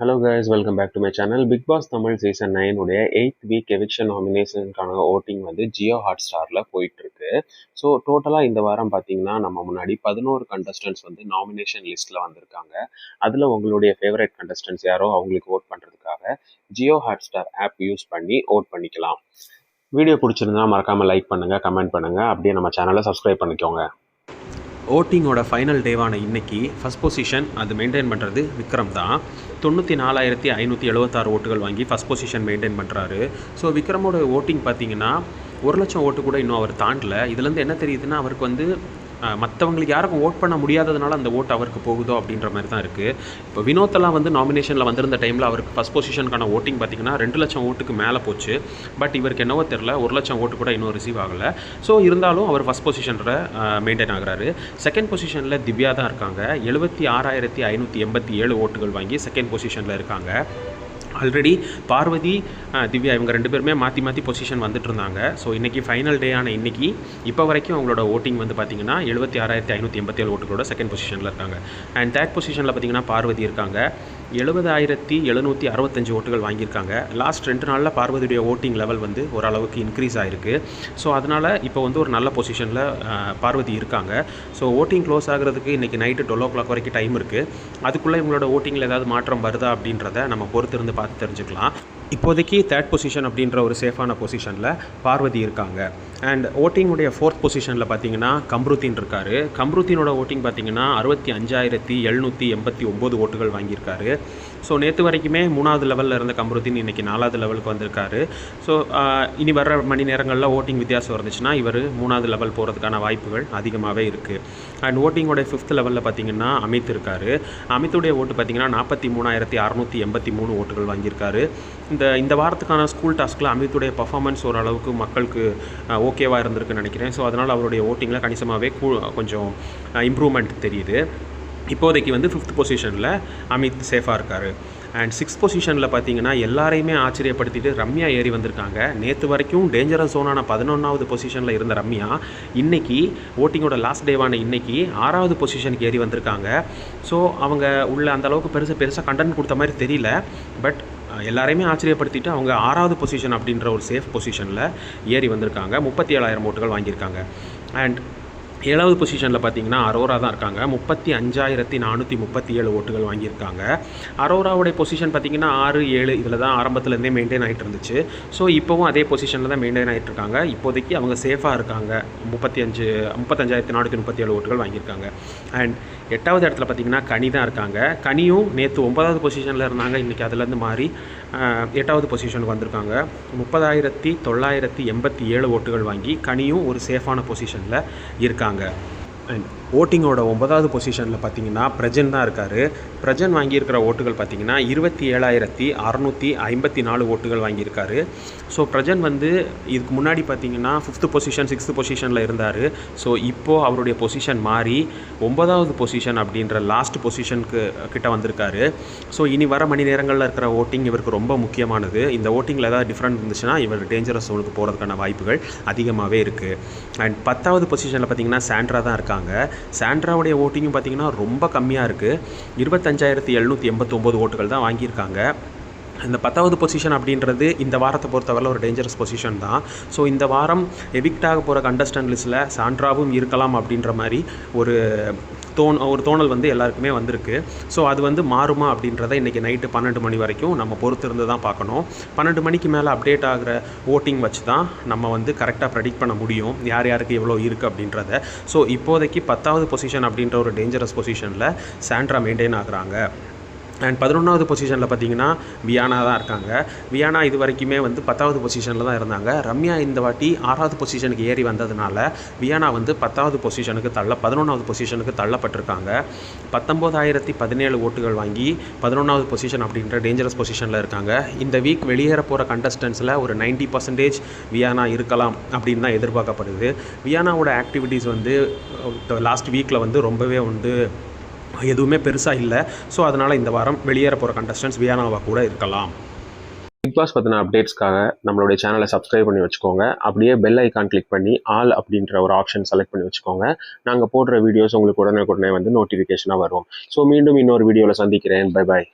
Hello guys welcome back to my channel Bigg Boss Tamil season நைனுடைய eighth week eviction நாமினேஷனுக்கான voting வந்து Jio hot ஸ்டாரில் போயிட்டுருக்கு. So டோட்டலாக இந்த வாரம் பார்த்தீங்கன்னா நம்ம முன்னாடி பதினோரு கண்டஸ்டன்ட்ஸ் வந்து நாமினேஷன் லிஸ்ட்டில் வந்திருக்காங்க. அதில் உங்களுடைய ஃபேவரட் கண்டஸ்டன்ஸ் யாரோ அவங்களுக்கு ஓட் பண்ணுறதுக்காக Jio hot star app use பண்ணி ஓட் பண்ணிக்கலாம். வீடியோ பிடிச்சிருந்தா மறக்காமல் லைக் பண்ணுங்கள் கமெண்ட் பண்ணுங்கள் அப்படியே நம்ம சேனலை சப்ஸ்கிரைப் பண்ணிக்கோங்க. ஓட்டிங்கோட ஃபைனல் டேவான இன்னைக்கு ஃபஸ்ட் பொசிஷன் அது மெயின்டைன் பண்ணுறது விக்ரம் தான். தொண்ணூற்றி நாலாயிரத்தி ஐநூற்றி எழுபத்தாறு ஓட்டுகள் வாங்கி ஃபஸ்ட் பொசிஷன் மெயின்டைன் பண்ணுறாரு ஸோ விக்ரமோட ஓட்டிங் பார்த்தீங்கன்னா ஒரு லட்சம் ஓட்டு கூட இன்னும் அவர் தாண்டல. இதுலேருந்து என்ன தெரியுதுன்னா அவருக்கு வந்து மற்றவங்களுக்கு யாருக்கும் ஓட் பண்ண முடியாததுனால அந்த ஓட்டு அவருக்கு போகுதோ அப்படின்ற மாதிரி தான் இருக்குது இப்போ வினோத்தெல்லாம் வந்து நாமினேஷனில் வந்திருந்த டைமில் அவருக்கு ஃபஸ்ட் பொசிஷனுக்கான ஓட்டிங் பார்த்திங்கன்னா ரெண்டு லட்சம் ஓட்டுக்கு மேலே போச்சு. பட் இவருக்கு என்னவோ தெரில ஒரு லட்சம் ஓட்டு கூட இன்னும் ரிசீவ் ஆகலை. ஸோ இருந்தாலும் அவர் ஃபஸ்ட் பொசிஷனில் மெயின்டைன் ஆகிறாரு. செகண்ட் பொசிஷனில் திவ்யா தான் இருக்காங்க. எழுபத்தி ஆறாயிரத்தி ஐநூற்றி எண்பத்தி ஏழு ஓட்டுகள் வாங்கி செகண்ட் பொசிஷனில் இருக்காங்க. ஆல்ரெடி பார்வதி திவ்யா இவங்க ரெண்டு பேருமே மாற்றி மாற்றி பொசிஷன் வந்துட்டு இருந்தாங்க ஸோ இன்றைக்கி ஃபைனல் டே ஆன இன்றைக்கி இப்போ வரைக்கும் அவங்களோட ஓட்டிங் வந்து பார்த்திங்கன்னா எழுபத்தி ஆறாயிரத்தி ஐநூற்றி எண்பத்தி ஏழு ஓட்டுகளோட செகண்ட் பொசிஷனில் இருக்காங்க. அண்ட் தேர்ட் பொசிஷனில் பார்த்திங்கன்னா பார்வதி இருக்காங்க. எழுபதாயிரத்தி எழுநூற்றி அறுபத்தஞ்சு ஓட்டுகள் வாங்கியிருக்காங்க. லாஸ்ட் ரெண்டு நாளில் பார்வதியுடைய ஓட்டிங் லெவல் வந்து ஓரளவுக்கு இன்க்ரீஸ் ஆகிருக்கு ஸோ அதனால் இப்போ வந்து ஒரு நல்ல பொசிஷனில் பார்வதி இருக்காங்க. ஸோ ஓட்டிங் க்ளோஸ் ஆகிறதுக்கு இன்றைக்கி நைட்டு டுவெல் ஓ கிளாக் வரைக்கும் டைம் இருக்குது அதுக்குள்ளே இவங்களோட ஓட்டிங்கில் ஏதாவது மாற்றம் வருதா அப்படின்றத நம்ம பொறுத்து இருந்து பார்த்து தெரிஞ்சுக்கலாம். இப்போதைக்கு தேர்ட் பொசிஷன் அப்படின்ற ஒரு சேஃபான பொசிஷனில் பார்வதி இருக்காங்க. அண்ட் ஓட்டிங்குடைய ஃபோர்த் பொசிஷனில் பார்த்தீங்கன்னா கம்ருத்தீன் இருக்கார். கம்ருத்தீனோட ஓட்டிங் பார்த்தீங்கன்னா அறுபத்தி அஞ்சாயிரத்தி எழுநூற்றி எண்பத்தி ஒம்பது ஓட்டுகள் வாங்கியிருக்காரு. ஸோ நேற்று வரைக்குமே மூணாவது லெவலில் இருந்த கம்ருத்தீன் இன்றைக்கி நாலாவது லெவலுக்கு வந்திருக்காரு. ஸோ இனி வர்ற மணி நேரங்களில் ஓட்டிங் வித்தியாசம் இருந்துச்சுன்னா இவர் மூணாவது லெவல் போகிறதுக்கான வாய்ப்புகள் அதிகமாகவே இருக்குது அண்ட் ஓட்டிங்கோடைய ஃபிஃப்த் லெவலில் பார்த்தீங்கன்னா அமித் இருக்கார். அமித்துடைய ஓட்டு பார்த்தீங்கன்னா நாற்பத்தி மூணாயிரத்தி அறநூற்றி எண்பத்தி மூணு ஓட்டுகள் வாங்கியிருக்காரு. இந்த இந்த வாரத்துக்கான ஸ்கூல் டாஸ்கில் அமித்துடைய பர்ஃபார்மன்ஸ் ஓரளவுக்கு மக்களுக்கு ஓகேவாக இருந்திருக்குன்னு நினைக்கிறேன். ஸோ அதனால் அவருடைய ஓட்டிங்கில் கணிசமாகவே கொஞ்சம் இம்ப்ரூவ்மெண்ட் தெரியுது. இப்போதைக்கு வந்து ஃபிஃப்த் பொசிஷனில் அமித் சேஃபாக இருக்கார். அண்ட் சிக்ஸ் பொசிஷனில் பார்த்தீங்கன்னா எல்லாரையுமே ஆச்சரியப்படுத்திட்டு ரம்யா ஏறி வந்திருக்காங்க. நேற்று வரைக்கும் டேஞ்சரஸ் ஜோனான பதினொன்றாவது பொசிஷனில் இருந்த ரம்யா இன்றைக்கி ஓட்டிங்கோட லாஸ்ட் டேவான இன்றைக்கி ஆறாவது பொசிஷனுக்கு ஏறி வந்திருக்காங்க. ஸோ அவங்க உள்ள அந்தளவுக்கு பெருசாக பெருசாக கண்டென்ட் கொடுத்த மாதிரி தெரியல. பட் எல்லாரையுமே ஆச்சரியப்படுத்திட்டு அவங்க ஆறாவது பொசிஷன் அப்படின்ற ஒரு சேஃப் பொசிஷனில் ஏறி வந்திருக்காங்க. முப்பத்தி ஏழாயிரம் ஓட்டுகள் வாங்கியிருக்காங்க. அண்ட் ஏழாவது பொசிஷனில் பார்த்தீங்கன்னா அரோரா தான் இருக்காங்க. முப்பத்தி அஞ்சாயிரத்தி நானூற்றி முப்பத்தி ஏழு ஓட்டுகள் வாங்கியிருக்காங்க. அரோராவுடைய பொசிஷன் பார்த்தீங்கன்னா ஆறு ஏழு இதில் தான் ஆரம்பத்துலேருந்தே மெயின்டைன் ஆகிட்டு இருந்துச்சு. ஸோ இப்போவும் அதே பொசிஷனில் தான் மெயின்டைன் ஆகிட்டு இருக்காங்க. இப்போதைக்கு அவங்க சேஃபாக இருக்காங்க. முப்பத்தி அஞ்சு முப்பத்தஞ்சாயிரத்தி நானூற்றி முப்பத்தி ஏழு ஓட்டுகள் வாங்கியிருக்காங்க. அண்ட் எட்டாவது இடத்துல பார்த்தீங்கன்னா கனி தான் இருக்காங்க. கனியும் நேற்று ஒன்பதாவது பொசிஷனில் இருந்தாங்க. இன்றைக்கி அதுலேருந்து மாறி எட்டாவது பொசிஷனுக்கு வந்திருக்காங்க. முப்பதாயிரத்தி தொள்ளாயிரத்தி எண்பத்தி ஏழு ஓட்டுகள் வாங்கி கனியும் ஒரு சேஃபான பொசிஷனில் இருக்காங்க. அண்ட் ஓட்டிங்கோட ஒன்பதாவது பொசிஷனில் பார்த்தீங்கன்னா பிரஜன் தான் இருக்கார். பிரஜன் வாங்கியிருக்கிற ஓட்டுகள் பார்த்தீங்கன்னா இருபத்தி ஏழாயிரத்தி அறநூற்றி ஐம்பத்தி நாலு ஓட்டுகள் வாங்கியிருக்காரு. ஸோ பிரஜன் வந்து இதுக்கு முன்னாடி பார்த்தீங்கன்னா ஃபிஃப்த்து பொசிஷன் சிக்ஸ்த்து பொசிஷனில் இருந்தார். ஸோ இப்போது அவருடைய பொசிஷன் மாறி ஒன்பதாவது பொசிஷன் அப்படின்ற லாஸ்ட் பொசிஷனுக்கு கிட்ட வந்திருக்காரு. ஸோ இனி வர மணி நேரங்களில் இருக்கிற ஓட்டிங் இவருக்கு ரொம்ப முக்கியமானது. இந்த ஓட்டிங்கில் ஏதாவது டிஃப்ரெண்ட் இருந்துச்சுன்னா இவர் டேஞ்சரஸ் உங்களுக்கு போகிறதுக்கான வாய்ப்புகள் அதிகமாகவே இருக்குது அண்ட் பத்தாவது பொசிஷனில் பார்த்தீங்கன்னா சாண்ட்ரா தான் இருக்காங்க. சாண்ட்ராவுடைய ஓட்டிங்கும் பார்த்திங்கன்னா ரொம்ப கம்மியாக இருக்குது இருபத்தஞ்சாயிரத்தி எழுநூற்றி எண்பத்தொம்போது ஓட்டுகள் தான் வாங்கியிருக்காங்க. இந்த பத்தாவது பொசிஷன் அப்படின்றது இந்த வாரத்தை பொறுத்தவரை ஒரு டேஞ்சரஸ் பொசிஷன் தான். ஸோ இந்த வாரம் எவிக்டாக போகிற கண்டஸ்டன்ட் லிஸ்ட்டில் சாண்ட்ராவும் இருக்கலாம் அப்படின்ற மாதிரி ஒரு தோன் ஒரு தோணல் வந்து எல்லாருக்குமே வந்திருக்கு. ஸோ அது வந்து மாறுமா அப்படின்றத இன்றைக்கி நைட்டு பன்னெண்டு மணி வரைக்கும் நம்ம பொறுத்திருந்து தான் பார்க்கணும். பன்னெண்டு மணிக்கு மேலே அப்டேட் ஆகிற ஓட்டிங் வச்சு தான் நம்ம வந்து கரெக்டாக ப்ரெடிக்ட் பண்ண முடியும். யார் யாருக்கு எவ்வளோ இருக்குது அப்படின்றத. ஸோ இப்போதைக்கு பத்தாவது பொசிஷன் அப்படின்ற ஒரு டேஞ்சரஸ் பொசிஷனில் சாண்ட்ரா மெயின்டைன் ஆகுறாங்க. அண்ட் பதினொன்றாவது பொசிஷனில் பார்த்தீங்கன்னா வியானா தான் இருக்காங்க. வியானா இது வரைக்குமே வந்து பத்தாவது பொசிஷனில் தான் இருந்தாங்க. ரம்யா இந்த வாட்டி ஆறாவது பொசிஷனுக்கு ஏறி வந்ததுனால வியானா வந்து பத்தாவது பொசிஷனுக்கு தள்ள பதினொன்றாவது பொசிஷனுக்கு தள்ளப்பட்டிருக்காங்க. பத்தொம்போதாயிரத்தி பதினேழு ஓட்டுகள் வாங்கி பதினொன்றாவது பொசிஷன் அப்படின்ற டேஞ்சரஸ் பொசிஷனில் இருக்காங்க. இந்த வீக் வெளியேற போகிற கண்டஸ்டன்ஸில் ஒரு நைன்ட்டி பர்சன்டேஜ் வியானா இருக்கலாம் அப்படின்னு தான் எதிர்பார்க்கப்படுது. வியானாவோட ஆக்டிவிட்டீஸ் வந்து லாஸ்ட் வீக்கில் வந்து ரொம்பவே வந்து எதுவுமே பெருசாக இல்லை. ஸோ அதனால் இந்த வாரம் வெளியேற போகிற கண்டஸ்டன்ஸ் வியானாவாக கூட இருக்கலாம். பிக் பாஸ் பற்றின அப்டேட்ஸ்க்காக நம்மளுடைய சேனலை சப்ஸ்கிரைப் பண்ணி வச்சுக்கோங்க. அப்படியே பெல் ஐக்கான் கிளிக் பண்ணி ஆல் அப்படின்ற ஒரு ஆப்ஷன் செலக்ட் பண்ணி வச்சுக்கோங்க. நாங்கள் போடுற வீடியோஸ் உங்களுக்கு உடனே உடனே வந்து நோட்டிஃபிகேஷனாக வரும். ஸோ மீண்டும் இன்னொரு வீடியோவில் சந்திக்கிறேன். Bye bye